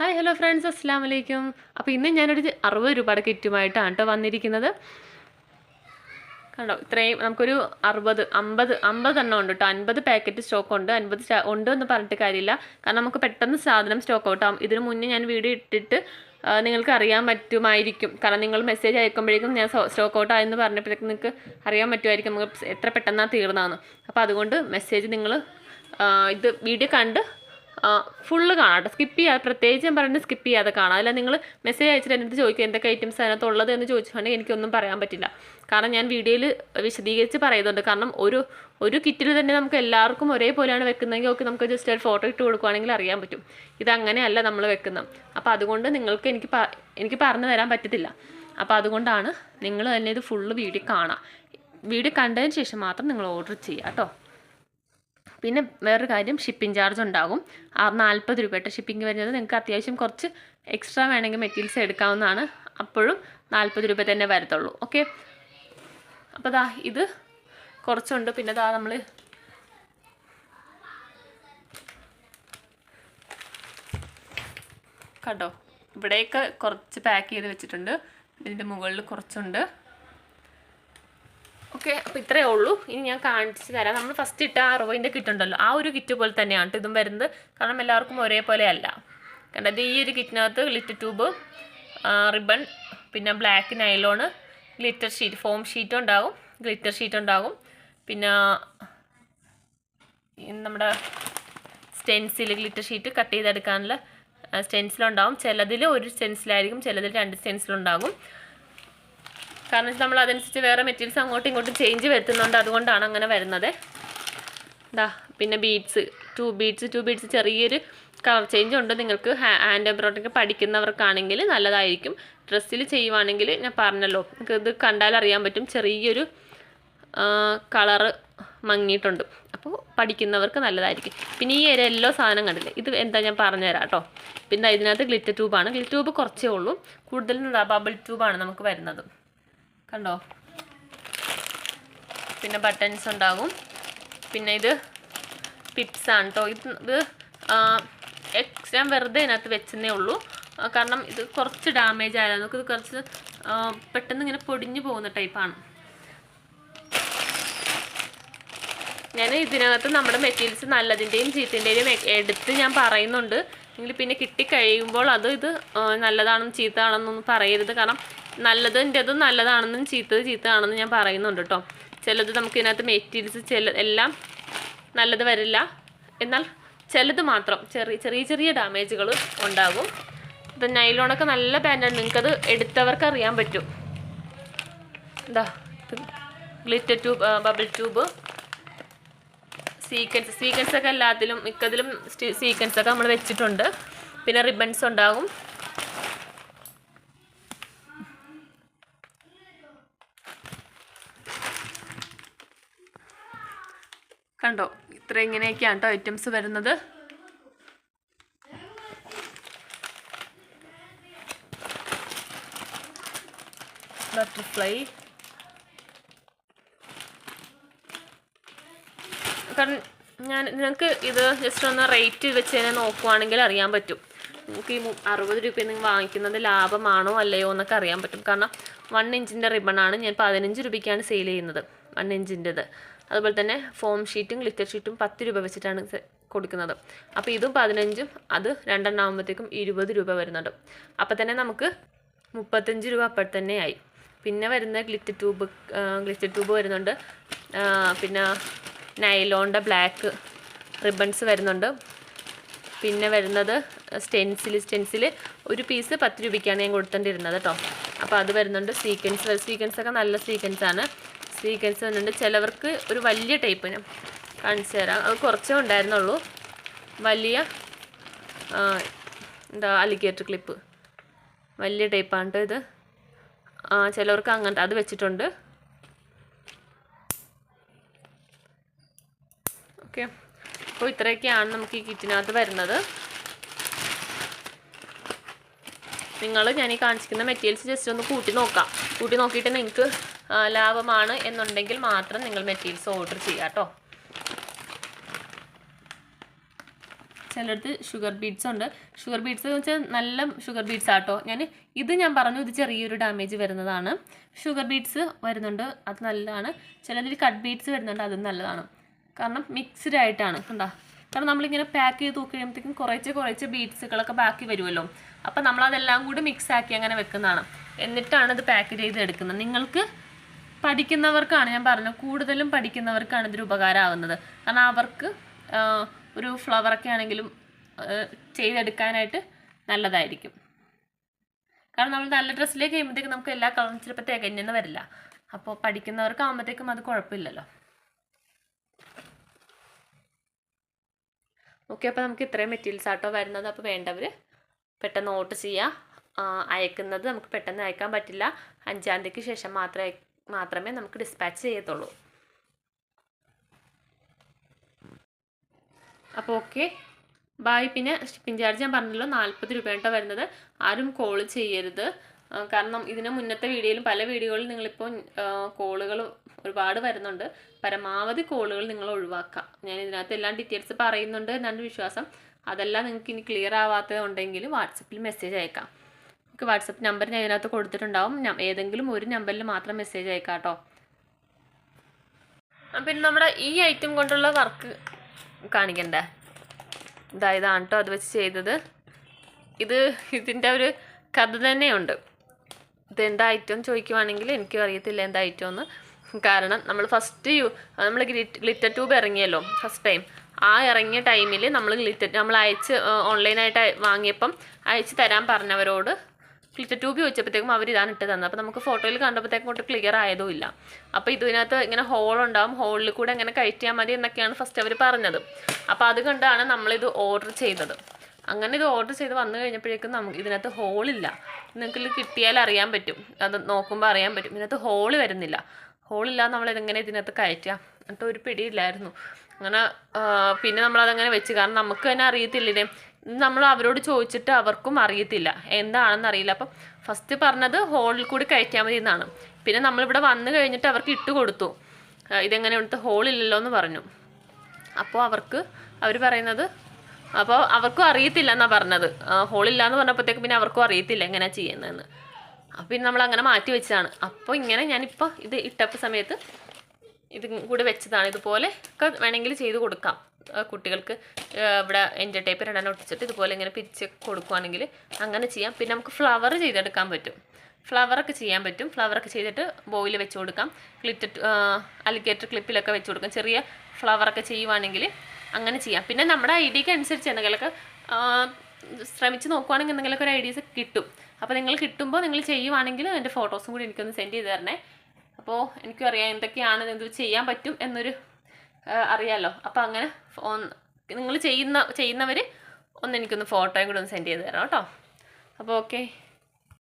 Hi hello friends അസ്സാം വലൈക്കും അപ്പോൾ ഇന്ന് ഞാനൊരു അറുപത് രൂപയുടെ കിറ്റുമായിട്ടാണ് കേട്ടോ വന്നിരിക്കുന്നത്. കണ്ടോ ഇത്രയും നമുക്കൊരു അറുപത് അമ്പത് അമ്പത് എണ്ണം ഉണ്ട് കേട്ടോ അൻപത് പാക്കറ്റ് സ്റ്റോക്ക് ഉണ്ട്. അൻപത് ഉണ്ട് എന്ന് പറഞ്ഞിട്ട് കാര്യമില്ല. കാരണം നമുക്ക് പെട്ടെന്ന് സാധനം സ്റ്റോക്ക് ഔട്ട് ആവും. ഇതിന് മുന്നേ ഞാൻ വീഡിയോ ഇട്ടിട്ട് നിങ്ങൾക്ക് അറിയാൻ പറ്റുമായിരിക്കും. കാരണം നിങ്ങൾ മെസ്സേജ് അയക്കുമ്പോഴേക്കും ഞാൻ സ്റ്റോക്ക് ഔട്ട് ആയെന്ന് പറഞ്ഞപ്പോഴേക്കും നിങ്ങൾക്ക് അറിയാൻ പറ്റുമായിരിക്കും. നമുക്ക് എത്ര പെട്ടെന്നാണ് തീർന്നതെന്ന്. അപ്പോൾ അതുകൊണ്ട് മെസ്സേജ് നിങ്ങൾ ഇത് വീഡിയോ കണ്ട് ഫുള്ള് കാണാം കേട്ടോ സ്കിപ്പ് ചെയ്യാതെ പ്രത്യേകിച്ച് ഞാൻ പറയുന്നത് സ്കിപ്പ് ചെയ്യാതെ കാണാം. അല്ല നിങ്ങൾ മെസ്സേജ് അയച്ചിട്ട് എന്നിട്ട് അടുത്ത് ചോദിക്കുക എന്തൊക്കെ ഐറ്റംസ് അതിനകത്ത് ഉള്ളത്? എന്ന് ചോദിച്ചിട്ടുണ്ടെങ്കിൽ എനിക്കൊന്നും പറയാൻ പറ്റില്ല. കാരണം ഞാൻ വീഡിയോയിൽ വിശദീകരിച്ച് പറയുന്നുണ്ട്. കാരണം ഒരു ഒരു കിറ്റിൽ തന്നെ നമുക്ക് എല്ലാവർക്കും ഒരേപോലെയാണ് വെക്കുന്നതെങ്കിൽ ഒക്കെ നമുക്ക് ജസ്റ്റ് ഒരു ഫോട്ടോ ഇട്ട് കൊടുക്കുകയാണെങ്കിൽ അറിയാൻ പറ്റും. ഇതങ്ങനെയല്ല നമ്മൾ വെക്കുന്നത്. അപ്പോൾ അതുകൊണ്ട് നിങ്ങൾക്ക് എനിക്ക് എനിക്ക് പറഞ്ഞു തരാൻ പറ്റത്തില്ല. അപ്പോൾ അതുകൊണ്ടാണ് നിങ്ങൾ തന്നെ ഇത് ഫുള്ള് വീഡിയോ കാണാം. വീഡിയോ കണ്ടതിന് ശേഷം മാത്രം നിങ്ങൾ ഓർഡർ ചെയ്യുക കേട്ടോ. പിന്നെ വേറൊരു കാര്യം ഷിപ്പിംഗ് ചാർജ് ഉണ്ടാകും. ആ നാൽപ്പത് രൂപയുടെ ഷിപ്പിംഗ് വരുന്നത്. നിങ്ങൾക്ക് അത്യാവശ്യം കുറച്ച് എക്സ്ട്രാ വേണമെങ്കിൽ മെറ്റീരിയൽസ് എടുക്കാവുന്നതാണ്. അപ്പോഴും നാൽപ്പത് രൂപ തന്നെ വരത്തുള്ളൂ. ഓക്കെ അപ്പോൾ ദാ ഇത് കുറച്ചുണ്ട്. പിന്നെ ദാ നമ്മൾ കണ്ടോ? ഇവിടെയൊക്കെ കുറച്ച് പാക്ക് ചെയ്ത് വെച്ചിട്ടുണ്ട്. ഇതിന്റെ മുകളിൽ കുറച്ചുണ്ട്. ഓക്കെ അപ്പോൾ ഇത്രയേ ഉള്ളൂ. ഇനി ഞാൻ കാണിച്ചു തരാം. നമ്മൾ ഫസ്റ്റ് ഇട്ട ആ അറുപതിന്റെ കിറ്റുണ്ടല്ലോ ആ ഒരു കിറ്റ് പോലെ തന്നെയാണ് ഇതും വരുന്നത്. കാരണം എല്ലാവർക്കും ഒരേപോലെ അല്ല. കണ്ടത് ഈ ഒരു കിറ്റിനകത്ത് ഗ്ലിറ്റർ ട്യൂബ് റിബൺ പിന്നെ black nylon glitter sheet foam sheet ഉണ്ടാകും. ഗ്ലിറ്റർ ഷീറ്റ് ഉണ്ടാകും. പിന്നെ നമ്മുടെ സ്റ്റെൻസിൽ ഗ്ലിറ്റർ ഷീറ്റ് കട്ട് ചെയ്തെടുക്കാനുള്ള സ്റ്റെൻസിലുണ്ടാകും ചിലതിൽ ഒരു സ്റ്റെൻസിലായിരിക്കും ചിലതിൽ രണ്ട് സ്റ്റെൻസിലുണ്ടാകും കാരണം വെച്ചാൽ നമ്മൾ അതനുസരിച്ച് വേറെ മെറ്റീരിയൽസ് അങ്ങോട്ടും ഇങ്ങോട്ടും ചേഞ്ച് വരുത്തുന്നുണ്ട്. അതുകൊണ്ടാണ് അങ്ങനെ വരുന്നത്. ദാ പിന്നെ beads to beads to beads ചെറിയൊരു കളർ ചേഞ്ച് ഉണ്ട്. നിങ്ങൾക്ക് ഹാൻഡ് എംബ്രോയിഡറി പഠിക്കുന്നവർക്കാണെങ്കിൽ നല്ലതായിരിക്കും. ഡ്രസ്സിൽ ചെയ്യുവാണെങ്കിൽ ഞാൻ പറഞ്ഞല്ലോ നിങ്ങൾക്ക് ഇത് കണ്ടാൽ അറിയാൻ പറ്റും. ചെറിയൊരു കളറ് മങ്ങിയിട്ടുണ്ട്. അപ്പോൾ പഠിക്കുന്നവർക്ക് നല്ലതായിരിക്കും. പിന്നെ ഈ ഒരു യെല്ലോ സാധനം കണ്ടില്ലേ? ഇത് എന്താ ഞാൻ പറഞ്ഞുതരാം കേട്ടോ പിന്നെ ഇതിനകത്ത് ഗ്ലിറ്റർ ട്യൂബാണ് ഗ്ലിറ്റർ ട്യൂബ് കുറച്ചേ ഉള്ളൂ. കൂടുതലും ബബിൾ ട്യൂബാണ് നമുക്ക് വരുന്നത്. കണ്ടോ? പിന്നെ ബട്ടൺസ് ഉണ്ടാകും. പിന്നെ ഇത് പിപ്സാണ് കേട്ടോ ഇത് ഇത് ഞാൻ വെറുതെ ഇതിനകത്ത് വെച്ചെന്നേ ഉള്ളൂ. കാരണം ഇത് കുറച്ച് ഡാമേജ് ആയാലും നമുക്ക് ഇത് കുറച്ച് പെട്ടെന്ന് ഇങ്ങനെ പൊടിഞ്ഞു പോകുന്ന ടൈപ്പാണ് ഞാൻ ഇതിനകത്ത് നമ്മുടെ മെറ്റീരിയൽസ് നല്ലതിന്റെയും ചീത്തിന്റെയും എടുത്ത് ഞാൻ പറയുന്നുണ്ട്. എങ്കിൽ പിന്നെ കിട്ടിക്കഴിയുമ്പോൾ അത് ഇത് നല്ലതാണെന്നും ചീത്തയാണെന്നൊന്നും പറയരുത്. കാരണം നല്ലതിന്റെതും നല്ലതാണെന്നും ചീത്തത് ചീത്തതാണെന്നും ഞാൻ പറയുന്നുണ്ട് കേട്ടോ ചിലത് നമുക്ക് ഇതിനകത്ത് മെറ്റീരിയൽസ് ചില എല്ലാം നല്ലത് വരില്ല. എന്നാൽ ചിലത് മാത്രം ചെറിയ ചെറിയ ചെറിയ ഡാമേജുകൾ ഉണ്ടാകും ഇത് നൈലോണൊക്കെ നല്ല പാന്റാണ് നിങ്ങൾക്കത് എടുത്തവർക്ക് അറിയാൻ പറ്റും. എന്താ glitter tube bubble tube sequence sequence ഒക്കെ എല്ലാത്തിലും മിക്കതിലും സീക്വൻസ് ഒക്കെ നമ്മൾ വെച്ചിട്ടുണ്ട്. പിന്നെ റിബൺസ് ഉണ്ടാകും കണ്ടോ ഇത്ര ഇങ്ങനെയൊക്കെയാണ് കേട്ടോ ഐറ്റംസ് വരുന്നത്. ബട്ടർഫ്ലൈ കാരണം ഞാൻ നിങ്ങൾക്ക് ഇത് ജസ്റ്റ് ഒന്ന് റേറ്റ് വെച്ച് തന്നെ നോക്കുവാണെങ്കിൽ അറിയാൻ പറ്റും. നിങ്ങൾക്ക് ഈ അറുപത് രൂപ നിങ്ങൾ വാങ്ങിക്കുന്നത് ലാഭമാണോ അല്ലയോ എന്നൊക്കെ അറിയാൻ പറ്റും. കാരണം വൺ ഇഞ്ചിന്റെ റിബണാണ് ഞാൻ പതിനഞ്ച് രൂപയ്ക്കാണ് സെയിൽ ചെയ്യുന്നത്. വൺ ഇഞ്ചിന്റെത് അതുപോലെ തന്നെ ഫോം ഷീറ്റും ഗ്ലിറ്റർ ഷീറ്റും പത്ത് രൂപ വെച്ചിട്ടാണ് കൊടുക്കുന്നത്. അപ്പോൾ ഇതും പതിനഞ്ചും അത് രണ്ടെണ്ണം ആകുമ്പോഴത്തേക്കും ഇരുപത് രൂപ വരുന്നുണ്ട്. അപ്പോൾ തന്നെ നമുക്ക് മുപ്പത്തഞ്ച് രൂപ അപ്പോൾ തന്നെ ആയി. പിന്നെ വരുന്ന ഗ്ലിറ്റർ ട്യൂബ് ഗ്ലിറ്റർ ട്യൂബ് വരുന്നുണ്ട്. പിന്നെ നൈലോണിന്റെ ബ്ലാക്ക് റിബൺസ് വരുന്നുണ്ട്. പിന്നെ വരുന്നത് സ്റ്റെൻസിൽ സ്റ്റെൻസിൽ ഒരു പീസ് പത്ത് രൂപയ്ക്കാണ് ഞാൻ കൊടുത്തോണ്ടിരുന്നത് കേട്ടോ അപ്പോൾ അത് വരുന്നുണ്ട് സീക്വൻസ് സീക്വൻസ് ഒക്കെ നല്ല സീക്വൻസ് ആണ്. സീക്വൻസ് തന്നിട്ടുണ്ട് ചിലവർക്ക് ഒരു വലിയ ടൈപ്പ് ഞാൻ കാണിച്ചു തരാം. അത് കുറച്ചേ ഉണ്ടായിരുന്നുള്ളൂ. വലിയ എന്താ അലിഗേറ്റർ ക്ലിപ്പ് വലിയ ടൈപ്പാണ് ഇത്. ആ ചിലവർക്ക് അങ്ങനത്തെ അത് വെച്ചിട്ടുണ്ട്. ഓക്കെ. അപ്പോൾ ഇത്രയൊക്കെയാണ് നമുക്ക് ഈ കിറ്റിനകത്ത് വരുന്നത്. നിങ്ങൾ ഞാൻ ഈ കാണിച്ചിരിക്കുന്ന മെറ്റീരിയൽസ് ജസ്റ്റ് ഒന്ന് കൂട്ടി നോക്കാം. കൂട്ടി നോക്കിയിട്ട് നിങ്ങൾക്ക് ലാഭമാണ് എന്നുണ്ടെങ്കിൽ മാത്രം നിങ്ങൾ മെറ്റീരിയൽസ് ഓർഡർ ചെയ്യുക കേട്ടോ. ചിലടത്ത് ഷുഗർ ബീഡ്സ് ഉണ്ട്. ഷുഗർ ബീഡ്സ് എന്ന് വെച്ചാൽ നല്ല ഷുഗർ ബീഡ്സ് ആട്ടോ ഞാൻ ഇത് ഞാൻ പറഞ്ഞു ഇത് ചെറിയൊരു ഡാമേജ് വരുന്നതാണ്. ഷുഗർ ബീഡ്സ് വരുന്നുണ്ട് അത് നല്ലതാണ്. ചിലതിൽ കട്ട് ബീഡ്സ് വരുന്നുണ്ട് അതും നല്ലതാണ്. കാരണം മിക്സ്ഡ് ആയിട്ടാണ് കണ്ടാ? കാരണം നമ്മളിങ്ങനെ പാക്ക് ചെയ്ത് നോക്കി കഴിയുമ്പോഴത്തേക്കും കുറച്ച് കുറേശ്ശെ ബീഡ്സുകളൊക്കെ ബാക്കി വരുമല്ലോ. അപ്പം നമ്മളതെല്ലാം കൂടി മിക്സ് ആക്കി അങ്ങനെ വെക്കുന്നതാണ്. എന്നിട്ടാണ് ഇത് പാക്ക് ചെയ്ത് എടുക്കുന്നത്. നിങ്ങൾക്ക് പഠിക്കുന്നവർക്കാണ് ഞാൻ പറഞ്ഞു കൂടുതലും പഠിക്കുന്നവർക്കാണ് ഇതൊരു ഉപകാരമാകുന്നത് കാരണം അവർക്ക് ഒരു ഫ്ലവറൊക്കെ ആണെങ്കിലും ചെയ്തെടുക്കാനായിട്ട് നല്ലതായിരിക്കും. കാരണം നമ്മൾ നല്ല ഡ്രസ്സിലേക്ക് കഴിയുമ്പോഴത്തേക്കും നമുക്ക് എല്ലാ കളറും ചിലപ്പോൾ തികഞ്ഞെന്ന് വരില്ല. അപ്പോൾ പഠിക്കുന്നവർക്കാകുമ്പോഴത്തേക്കും അത് കുഴപ്പമില്ലല്ലോ. ഓക്കെ അപ്പോൾ നമുക്ക് ഇത്രയും മെറ്റീരിയൽസ് ആട്ടോ വരുന്നത്. അപ്പോൾ വേണ്ടവർ പെട്ടെന്ന് ഓർഡർ ചെയ്യുക അയക്കുന്നത് നമുക്ക് പെട്ടെന്ന് അയക്കാൻ പറ്റില്ല. അഞ്ചാം തീയതിക്ക് ശേഷം മാത്രമേ മാത്രമേ നമുക്ക് ഡിസ്പാച്ച് ചെയ്യത്തുള്ളൂ. അപ്പോൾ ഓക്കെ ബായ് പിന്നെ ഷിപ്പിംഗ് ചാർജ് ഞാൻ പറഞ്ഞല്ലോ നാൽപ്പത് രൂപയായിട്ടോ വരുന്നത്. ആരും കോൾ ചെയ്യരുത്. കാരണം ഇതിന് മുന്നത്തെ വീഡിയോയിലും പല വീഡിയോകളിലും നിങ്ങളിപ്പോൾ കോളുകൾ ഒരുപാട് വരുന്നുണ്ട്. പരമാവധി കോളുകൾ നിങ്ങൾ ഒഴിവാക്കുക. ഞാൻ ഇതിനകത്ത് എല്ലാം ഡീറ്റെയിൽസ് പറയുന്നുണ്ട് എന്നാണ് വിശ്വാസം. അതെല്ലാം നിങ്ങൾക്ക് ഇനി ക്ലിയർ ആവാത്തത് ഉണ്ടെങ്കിൽ വാട്സപ്പിൽ മെസ്സേജ് അയക്കാം. നമുക്ക് വാട്സപ്പ് നമ്പർ ഞാൻ ഇതിനകത്ത് കൊടുത്തിട്ടുണ്ടാവും. ഏതെങ്കിലും ഒരു നമ്പറിൽ മാത്രം മെസ്സേജ് അയക്കാം കേട്ടോ പിന്നെ നമ്മുടെ ഈ ഐറ്റം കൊണ്ടുള്ള വർക്ക് കാണിക്കണ്ടേ? ഇതാ ഇതാണ് കേട്ടോ അത് വെച്ച് ചെയ്തത്. ഇത് ഇതിന്റെ ഒരു കഥ തന്നെയുണ്ട്. ഇതെന്താ ഐറ്റം ചോദിക്കുവാണെങ്കിൽ എനിക്കും അറിയത്തില്ല എന്താ ഐറ്റം എന്ന്. കാരണം നമ്മൾ ഫസ്റ്റ് യു നമ്മൾ ഗ്ലിറ്റർ ട്യൂബ് ഇറങ്ങിയല്ലോ ഫസ്റ്റ് ടൈം ആ ഇറങ്ങിയ ടൈമിൽ നമ്മൾ ഗ്ലിറ്റർ നമ്മൾ അയച്ച് ഓൺലൈനായിട്ട് വാങ്ങിയപ്പം അയച്ച് തരാൻ പറഞ്ഞവരോട് ഗ്ലിറ്റർ ട്യൂബ് ചോദിച്ചപ്പോഴത്തേക്കും അവർ ഇതാണ് ഇട്ട് തന്നത്. അപ്പോൾ നമുക്ക് ഫോട്ടോയിൽ കണ്ടപ്പോഴത്തേക്കും ഒട്ടും ക്ലിയർ ആയതും ഇല്ല. അപ്പോൾ ഇതിനകത്ത് ഇങ്ങനെ ഹോൾ ഉണ്ടാവും. ഹോളിൽ കൂടെ ഇങ്ങനെ കയറ്റിയാൽ മതി എന്നൊക്കെയാണ് ഫസ്റ്റ് അവർ പറഞ്ഞത്. അപ്പോൾ അത് കണ്ടാണ് നമ്മളിത് ഓർഡർ ചെയ്തത്. അങ്ങനെ ഇത് ഓർഡർ ചെയ്ത് വന്നു കഴിഞ്ഞപ്പോഴേക്കും നമുക്ക് ഇതിനകത്ത് ഹോളില്ല നിങ്ങൾക്ക് കിട്ടിയാൽ അറിയാൻ പറ്റും. അത് നോക്കുമ്പോൾ അറിയാൻ പറ്റും. ഇതിനകത്ത് ഹോൾ വരുന്നില്ല. ഹോളില്ലാതെ നമ്മളിതെങ്ങനെ ഇതിനകത്ത് കയറ്റുക എന്നിട്ട് ഒരു പിടിയില്ലായിരുന്നു. അങ്ങനെ പിന്നെ നമ്മളതങ്ങനെ വെച്ച്. കാരണം നമുക്ക് തന്നെ അറിയത്തില്ല നമ്മൾ അവരോട് ചോദിച്ചിട്ട് അവർക്കും അറിയത്തില്ല. എന്താണെന്ന് അറിയില്ല. അപ്പം ഫസ്റ്റ് പറഞ്ഞത് ഹോളിൽ കൂടി കഴിക്കാൻ മതി എന്നാണ്. പിന്നെ നമ്മളിവിടെ വന്നു കഴിഞ്ഞിട്ട് അവർക്ക് ഇട്ട് കൊടുത്തു. ഇതെങ്ങനെ ഇവിടുത്തെ ഹോളില്ലല്ലോ എന്ന് പറഞ്ഞു. അപ്പോൾ അവർക്ക് അവർ പറയുന്നത് അപ്പോൾ അവർക്കും അറിയത്തില്ല എന്നാണ് പറഞ്ഞത്. ഹോളില്ല എന്ന് പറഞ്ഞപ്പോഴത്തേക്ക് പിന്നെ അവർക്കും അറിയത്തില്ല എങ്ങനെയാണ് ചെയ്യുന്നതെന്ന്. അപ്പോൾ പിന്നെ നമ്മൾ അങ്ങനെ മാറ്റി വെച്ചതാണ്. അപ്പോൾ ഇങ്ങനെ ഞാനിപ്പോൾ ഇത് ഇട്ടപ്പോൾ സമയത്ത് ഇത് കൂടെ വെച്ചതാണ്. ഇതുപോലെ ഒക്കെ വേണമെങ്കിൽ ചെയ്ത് കൊടുക്കാം. കുട്ടികൾക്ക് ഇവിടെ എന്റെ ടൈപ്പ് രണ്ടെണ്ണം ഒട്ടിച്ചിട്ട് ഇതുപോലെ ഇങ്ങനെ പിരിച്ച് കൊടുക്കുവാണെങ്കിൽ അങ്ങനെ ചെയ്യാം. പിന്നെ നമുക്ക് ഫ്ലവർ ചെയ്തെടുക്കാൻ പറ്റും. ഫ്ലവറൊക്കെ ചെയ്യാൻ പറ്റും. ഫ്ലവറൊക്കെ ചെയ്തിട്ട് ബോയിൽ വെച്ച് കൊടുക്കാം. ക്ലിറ്റ് അലിഗേറ്റർ ക്ലിപ്പിലൊക്കെ വെച്ച് കൊടുക്കാം. ചെറിയ ഫ്ലവറൊക്കെ ചെയ്യുവാണെങ്കിൽ അങ്ങനെ ചെയ്യാം. പിന്നെ നമ്മുടെ ഐഡിയക്ക് അനുസരിച്ച് എന്തെങ്കിലുമൊക്കെ ശ്രമിച്ച് നോക്കുവാണെങ്കിൽ എന്തെങ്കിലുമൊക്കെ ഒരു ഐഡിയസ് കിട്ടും. അപ്പോൾ നിങ്ങൾ കിട്ടുമ്പോൾ നിങ്ങൾ ചെയ്യുവാണെങ്കിൽ എന്റെ ഫോട്ടോസും കൂടി എനിക്കൊന്ന് സെൻഡ് ചെയ്ത് തരണേ. അപ്പോൾ എനിക്കറിയാം എന്തൊക്കെയാണ് ഇത് ചെയ്യാൻ പറ്റും എന്നൊരു അറിയാമല്ലോ അപ്പോൾ അങ്ങനെ നിങ്ങൾ ചെയ്യുന്ന ചെയ്യുന്നവർ ഒന്ന് എനിക്കൊന്ന് ഫോട്ടോയും കൂടെ ഒന്ന് സെൻഡ് ചെയ്ത് തരാം കേട്ടോ. അപ്പോൾ ഓക്കെ.